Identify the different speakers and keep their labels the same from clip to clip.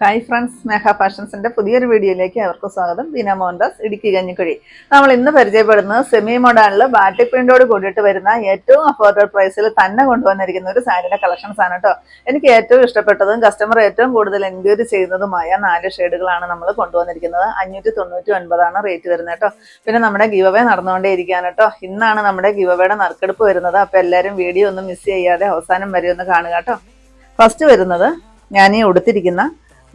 Speaker 1: Hi friends സ്നേഹ ഫാഷൻസിന്റെ പുതിയൊരു വീഡിയോയിലേക്ക് അവർക്ക് സ്വാഗതം. ബീന മോഹൻദാസ് ഇടുക്കി കഞ്ഞിക്കുഴി. നമ്മൾ ഇന്ന് പരിചയപ്പെടുന്നത് സെമി മോഡാണിൽ ബാറ്റിക് പ്രിന്റോട് കൂടിയിട്ട് വരുന്ന ഏറ്റവും അഫോർഡബിൾ പ്രൈസിൽ തന്നെ കൊണ്ടുവന്നിരിക്കുന്ന ഒരു സാരിയുടെ കളക്ഷൻസ് ആണ് കേട്ടോ എനിക്ക് ഏറ്റവും ഇഷ്ടപ്പെട്ടതും കസ്റ്റമർ ഏറ്റവും കൂടുതൽ എൻക്വയറി ചെയ്യുന്നതുമായ നാല് ഷെയ്ഡുകളാണ് നമ്മൾ കൊണ്ടുവന്നിരിക്കുന്നത്. അഞ്ഞൂറ്റി തൊണ്ണൂറ്റി ഒൻപതാണ് റേറ്റ് വരുന്നത് കേട്ടോ പിന്നെ നമ്മുടെ ഗീവ് അവേ നടന്നുകൊണ്ടേയിരിക്കുകയാണ് കേട്ടോ ഇന്നാണ് നമ്മുടെ ഗീവ് അവയുടെ നറുക്കെടുപ്പ് വരുന്നത്. അപ്പോൾ എല്ലാവരും വീഡിയോ ഒന്നും മിസ് ചെയ്യാതെ അവസാനം വരെ ഒന്ന് കാണുക കേട്ടോ ഫസ്റ്റ് വരുന്നത് ഞാൻ ഈ ഉടുത്തിരിക്കുന്ന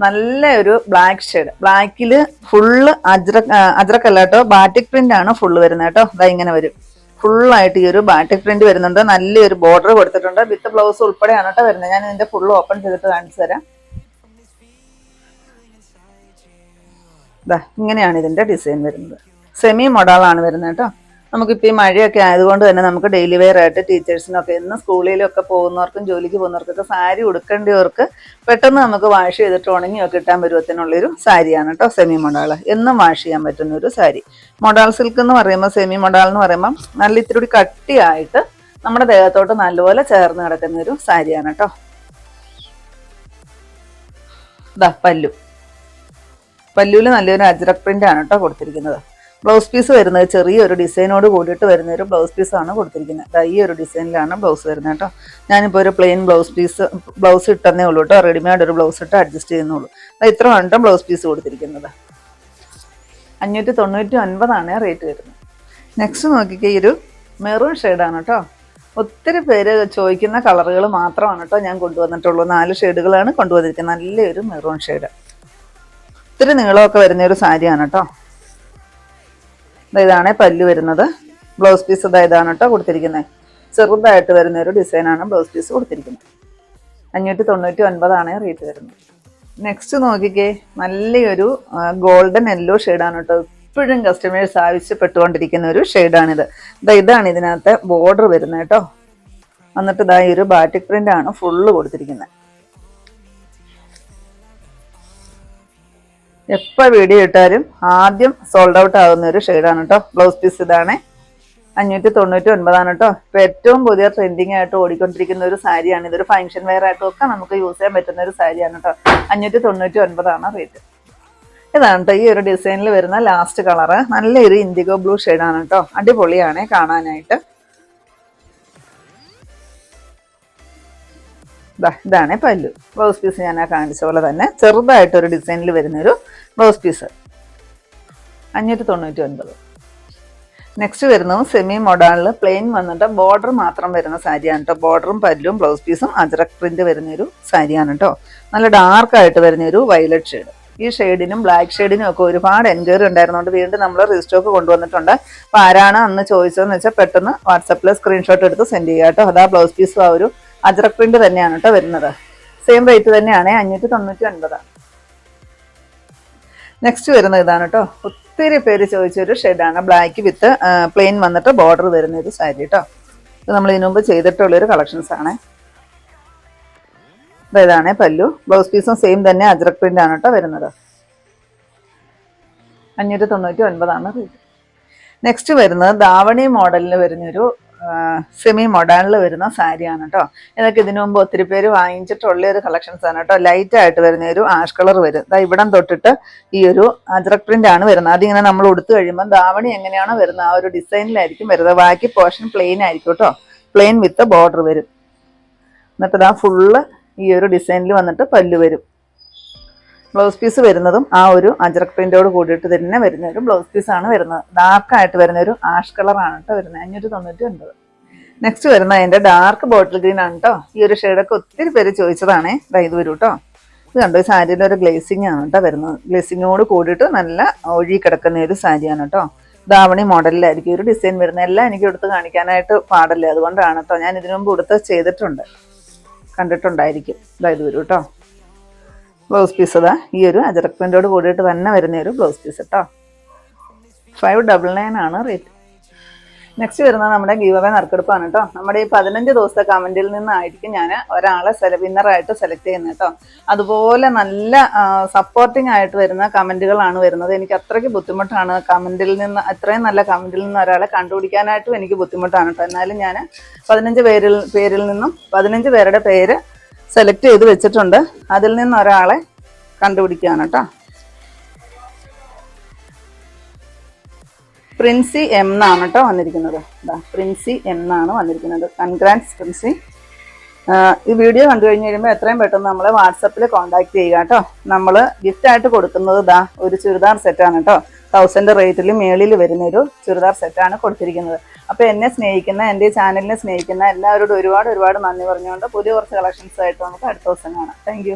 Speaker 1: നല്ല ഒരു ബ്ലാക്ക് ഷെയ്ഡ് ബ്ലാക്കിൽ ഫുള്ള് അജ്രക് അജ്രക്കല്ല കേട്ടോ. ബാറ്റിക് പ്രിന്റ് ആണ് ഫുള്ള് വരുന്നത് കേട്ടോ. അതാ ഇങ്ങനെ വരും. ഫുള്ളായിട്ട് ഈ ഒരു ബാറ്റിക് പ്രിന്റ് വരുന്നുണ്ട്. നല്ലൊരു ബോർഡർ കൊടുത്തിട്ടുണ്ട്. വിത്ത് ബ്ലൗസ് ഉൾപ്പെടെയാണ് കേട്ടോ വരുന്നത്. ഞാൻ ഇതിന്റെ ഫുള്ള് ഓപ്പൺ ചെയ്തിട്ട് കാണിച്ചു തരാം. ഇങ്ങനെയാണ് ഇതിന്റെ ഡിസൈൻ വരുന്നത്. സെമി മൊഡാളാണ് വരുന്നത് കേട്ടോ. നമുക്കിപ്പോൾ ഈ മഴയൊക്കെ ആയതുകൊണ്ട് തന്നെ നമുക്ക് ഡെയിലി വെയർ ആയിട്ട് ടീച്ചേഴ്സിനൊക്കെ ഇന്ന് സ്കൂളിലൊക്കെ പോകുന്നവർക്കും ജോലിക്ക് പോകുന്നവർക്കൊക്കെ സാരി ഉടുക്കേണ്ടവർക്ക് പെട്ടെന്ന് നമുക്ക് വാഷ് ചെയ്തിട്ട് ഉണങ്ങിയൊക്കെ കിട്ടാൻ പരുവത്തിനുള്ളൊരു സാരിയാണ് കേട്ടോ സെമി മൊഡാൾ എന്നും വാഷ് ചെയ്യാൻ പറ്റുന്ന ഒരു സാരി. മൊഡാൾ സിൽക്ക് എന്ന് പറയുമ്പോൾ സെമി മൊഡാൾ എന്ന് പറയുമ്പോൾ നല്ല ഇത്തിരി കൂടി കട്ടിയായിട്ട് നമ്മുടെ ദേഹത്തോട്ട് നല്ലപോലെ ചേർന്ന് കിടക്കുന്ന ഒരു സാരിയാണ് കേട്ടോ ഇതാ പല്ലു. പല്ലുവിൽ നല്ലൊരു അജ്രക് പ്രിന്റ് ആണ് കേട്ടോ കൊടുത്തിരിക്കുന്നത്. ബ്ലൗസ് പീസ് വരുന്നത് ചെറിയൊരു ഡിസൈനോട് കൂടിയിട്ട് വരുന്ന ഒരു ബ്ലൗസ് പീസാണ് കൊടുത്തിരിക്കുന്നത്. ഈ ഒരു ഡിസൈനിലാണ് ബ്ലൗസ് വരുന്നത് കേട്ടോ. ഞാനിപ്പോൾ ഒരു പ്ലെയിൻ ബ്ലൗസ് പീസ് ബ്ലൗസ് ഇട്ടെന്നേ ഉള്ളൂ കേട്ടോ. റെഡിമെയ്ഡ് ഒരു ബ്ലൗസ് ഇട്ട് അഡ്ജസ്റ്റ് ചെയ്യുന്നുള്ളൂ. ഇത്ര കണ്ടോ ബ്ലൗസ് പീസ് കൊടുത്തിരിക്കുന്നത്. അഞ്ഞൂറ്റി തൊണ്ണൂറ്റി ഒൻപതാണ് റേറ്റ് വരുന്നത്. നെക്സ്റ്റ് നോക്കിക്കേ ഒരു മെറൂൺ ഷെയ്ഡാണ് കേട്ടോ. ഒത്തിരി പേര് ചോദിക്കുന്ന കളറുകൾ മാത്രമാണ് കേട്ടോ ഞാൻ കൊണ്ടുവന്നിട്ടുള്ളൂ. നാല് ഷെയ്ഡുകളാണ് കൊണ്ടുവന്നിരിക്കുന്നത്. നല്ലൊരു മെറൂൺ ഷെയ്ഡ് ഒത്തിരി നീളമൊക്കെ വരുന്ന ഒരു സാരിയാണ് കേട്ടോ. ഇതാണ് പല്ല് വരുന്നത്. ബ്ലൗസ് പീസ് ഇതാ ഇതാണ് കേട്ടോ കൊടുത്തിരിക്കുന്നത് ചെറുതായിട്ട് വരുന്ന ഒരു ഡിസൈനാണ് ബ്ലൗസ് പീസ് കൊടുത്തിരിക്കുന്നത് അഞ്ഞൂറ്റി തൊണ്ണൂറ്റി ഒൻപതാണ് റേറ്റ് വരുന്നത്. നെക്സ്റ്റ് നോക്കിക്കേ. നല്ലൊരു ഗോൾഡൻ യെല്ലോ ഷെയ്ഡാണ് കേട്ടോ ഇപ്പോഴും കസ്റ്റമേഴ്സ് ആവശ്യപ്പെട്ടുകൊണ്ടിരിക്കുന്ന ഒരു ഷെയ്ഡാണിത് ഇതാ ഇതാണ് ഇതിനകത്ത് ബോർഡർ വരുന്നത് കേട്ടോ എന്നിട്ട് ഇതാ ഈ ഒരു ബാറ്റിക് പ്രിന്റ് ആണ് ഫുള്ള് കൊടുത്തിരിക്കുന്നത് എപ്പോൾ വീഡിയോ ഇട്ടാലും ആദ്യം സോൾഡ് ഔട്ട് ആകുന്ന ഒരു ഷെയ്ഡാണ് കേട്ടോ ബ്ലൗസ് പീസ് ഇതാണ്. അഞ്ഞൂറ്റി തൊണ്ണൂറ്റി ഒൻപതാണ് കേട്ടോ ഇപ്പോൾ ഏറ്റവും പുതിയ ട്രെൻഡിങ് ആയിട്ട് ഓടിക്കൊണ്ടിരിക്കുന്ന ഒരു സാരിയാണ്. ഇതൊരു ഫംഗ്ഷൻ വെയർ ആയിട്ടൊക്കെ നമുക്ക് യൂസ് ചെയ്യാൻ പറ്റുന്ന ഒരു സാരിയാണ് കേട്ടോ അഞ്ഞൂറ്റി തൊണ്ണൂറ്റി ഒൻപതാണ് റേറ്റ് ഇതാണ് കേട്ടോ ഈ ഒരു ഡിസൈനിൽ വരുന്ന ലാസ്റ്റ് കളറ് നല്ലൊരു ഇൻഡിഗോ ബ്ലൂ ഷെയ്ഡാണ് കേട്ടോ അടിപൊളിയാണ് കാണാനായിട്ട്. ഇതാണ് പല്ലു. ബ്ലൗസ് പീസ് ഞാൻ ആ കാണിച്ച പോലെ തന്നെ ചെറുതായിട്ടൊരു ഡിസൈനിൽ വരുന്നൊരു ബ്ലൗസ് പീസ് അഞ്ഞൂറ്റി തൊണ്ണൂറ്റി ഒൻപത് നെക്സ്റ്റ് വരുന്നത് സെമി മോഡേണിൽ പ്ലെയിൻ വന്നിട്ട് ബോർഡർ മാത്രം വരുന്ന സാരിയാണ് കേട്ടോ ബോർഡറും പല്ലും ബ്ലൗസ് പീസും അജറക് പ്രിന്റ് വരുന്നൊരു സാരിയാണ് കേട്ടോ നല്ല ഡാർക്കായിട്ട് വരുന്നൊരു വയലറ്റ് ഷെയ്ഡ് ഈ ഷെയ്ഡിനും ബ്ലാക്ക് ഷെയ്ഡിനും ഒക്കെ ഒരുപാട് എൻക്വയറി ഉണ്ടായിരുന്നുകൊണ്ട് വീണ്ടും നമ്മൾ റീസ്റ്റോക്ക് കൊണ്ടുവന്നിട്ടുണ്ട്. അപ്പോൾ ആരാണ് അന്ന് ചോദിച്ചതെന്ന് വെച്ചാൽ പെട്ടെന്ന് വാട്സപ്പിൽ സ്ക്രീൻഷോട്ട് എടുത്ത് സെൻഡ് ചെയ്യാം കേട്ടോ അതാ ബ്ലൗസ് പീസും ആ ഒരു അജറക് പ്രിന്റ് തന്നെയാണ് കേട്ടോ വരുന്നത്. സെയിം റേറ്റ് തന്നെയാണ് അഞ്ഞൂറ്റി തൊണ്ണൂറ്റി ഒൻപത് നെക്സ്റ്റ് വരുന്നത് ഇതാണ് കേട്ടോ. ഒത്തിരി പേര് ചോദിച്ചൊരു ഷെയ്ഡാണ് ബ്ലാക്ക് വിത്ത് പ്ലെയിൻ വന്നിട്ട് ബോർഡർ വരുന്ന ഒരു സാരി കേട്ടോ ഇത് നമ്മൾ ഇതിനു മുമ്പ് ചെയ്തിട്ടുള്ളൊരു കളക്ഷൻസ് ആണ്. ഇതാണ് പല്ലു. ബ്ലൗസ് പീസും സെയിം തന്നെ അജ്രക് പ്രിന്റ് ആണ് കേട്ടോ വരുന്നത്. അഞ്ഞൂറ്റി തൊണ്ണൂറ്റി ഒൻപതാണ് നെക്സ്റ്റ് വരുന്നത് ദാവണി മോഡലിൽ വരുന്നൊരു സെമി മോഡേണിൽ വരുന്ന സാരിയാണ് കേട്ടോ ഇതൊക്കെ ഇതിനു മുമ്പ് ഒത്തിരി പേര് വാങ്ങിച്ചിട്ടുള്ള ഒരു കളക്ഷൻസ് ആണ് കേട്ടോ ലൈറ്റ് ആയിട്ട് വരുന്ന ഒരു ആഷ് കളർ വരും. ദാ ഇവിടം തൊട്ടിട്ട് ഈ ഒരു അജ്രക് പ്രിന്റ് ആണ് വരുന്നത്. അതിങ്ങനെ നമ്മൾ ഉടുത്തു കഴിയുമ്പോൾ ദാവണി എങ്ങനെയാണോ വരുന്നത് ആ ഒരു ഡിസൈനിലായിരിക്കും വരുന്നത്. ബാക്കി പോർഷൻ പ്ലെയിൻ ആയിരിക്കും കേട്ടോ പ്ലെയിൻ വിത്ത് ബോർഡർ വരും. എന്നിട്ട് ഇതാ ഫുള്ള് ഈ ഒരു ഡിസൈനിൽ വന്നിട്ട് പല്ല് വരും. ബ്ലൗസ് പീസ് വരുന്നതും ആ ഒരു അജറക് പ്രിന്റോട് കൂടിയിട്ട് തന്നെ വരുന്ന ഒരു ബ്ലൗസ് പീസ് ആണ് വരുന്നത്. ഡാർക്ക് ആയിട്ട് വരുന്ന ഒരു ആഷ് കളറാണ് കേട്ടോ വരുന്നത്. അഞ്ഞൂറ്റി തൊണ്ണൂറ്റി ഒൻപത്. നെക്സ്റ്റ് വരുന്ന അതിന്റെ ഡാർക്ക് ബോട്ടിൽ ഗ്രീൻ ആണ് കേട്ടോ ഈ ഒരു ഷെയ്ഡൊക്കെ ഒത്തിരി പേര് ചോദിച്ചതാണേ. ഇത് വരും കേട്ടോ ഇത് കണ്ടോ? ഈ സാരിയുടെ ഒരു ഗ്ലേസിംഗ് ആണ് കേട്ടോ വരുന്നത്. ഗ്ലേസിങ്ങോട് കൂടിയിട്ട് നല്ല ഒഴുകി കിടക്കുന്ന ഒരു സാരിയാണ് കേട്ടോ ധാവണി മോഡലിലായിരിക്കും ഒരു ഡിസൈൻ വരുന്നത്. എല്ലാം എനിക്ക് എടുത്ത് കാണിക്കാനായിട്ട് പാടില്ല? അതുകൊണ്ടാണ് കേട്ടോ ഞാൻ ഇതിനു മുമ്പ് എടുത്ത് ചെയ്തിട്ടുണ്ട്. കണ്ടിട്ടുണ്ടായിരിക്കും. ഇതായത് വരും കേട്ടോ ബ്ലൗസ് പീസ് ഇതാ. ഈ ഒരു അജറക് കൂടിയിട്ട് തന്നെ വരുന്ന ഒരു ബ്ലൗസ് പീസ് കേട്ടോ ഫൈവ് ഡബിൾ നയൻ ആണ് റേറ്റ് നെക്സ്റ്റ് വരുന്നത് നമ്മുടെ ഗീവ് അവേ നറുക്കെടുപ്പാണ് കേട്ടോ നമ്മുടെ ഈ പതിനഞ്ച് ദിവസത്തെ കമന്റിൽ നിന്നായിരിക്കും ഞാൻ ഒരാളെ സെല വിന്നറായിട്ട് സെലക്ട് ചെയ്യുന്നത് കേട്ടോ അതുപോലെ നല്ല സപ്പോർട്ടിംഗ് ആയിട്ട് വരുന്ന കമന്റുകളാണ് വരുന്നത്. എനിക്ക് അത്രയ്ക്ക് ബുദ്ധിമുട്ടാണ് കമന്റിൽ നിന്ന് അത്രയും നല്ല കമന്റിൽ നിന്ന് ഒരാളെ കണ്ടുപിടിക്കാനായിട്ടും എനിക്ക് ബുദ്ധിമുട്ടാണ് കേട്ടോ എന്നാലും ഞാൻ പതിനഞ്ച് പേരിൽ പേരിൽ നിന്നും പതിനഞ്ച് പേരുടെ പേര് സെലക്ട് ചെയ്ത് വെച്ചിട്ടുണ്ട്. അതിൽ നിന്ന് ഒരാളെ കണ്ടുപിടിക്കുകയാണ് കേട്ടോ. പ്രിൻസി എം എന്നാണ് കേട്ടോ വന്നിരിക്കുന്നത്. പ്രിൻസി എം എന്നാണ് വന്നിരിക്കുന്നത്. കൺഗ്രാറ്റ്സ് പ്രിൻസി ഈ വീഡിയോ കണ്ടു കഴിഞ്ഞ് കഴിയുമ്പോൾ എത്രയും പെട്ടെന്ന് നമ്മളെ വാട്സപ്പിൽ കോൺടാക്ട് ചെയ്യുക കേട്ടോ. നമ്മൾ ഗിഫ്റ്റായിട്ട് കൊടുക്കുന്നത് ദാ ഒരു ചുരിദാർ സെറ്റാണ് കേട്ടോ. തൗസൻഡ് റേറ്റിൽ മേളിൽ വരുന്ന ഒരു ചുരിദാർ സെറ്റാണ് കൊടുത്തിരിക്കുന്നത്. അപ്പോൾ എന്നെ സ്നേഹിക്കുന്ന എന്റെ ചാനലിനെ സ്നേഹിക്കുന്ന എല്ലാവരോടും ഒരുപാട് ഒരുപാട് നന്ദി പറഞ്ഞുകൊണ്ട് പുതിയ കുറച്ച് കളക്ഷൻസ് ആയിട്ട് നമുക്ക് അടുത്ത ദിവസം കാണാം. താങ്ക്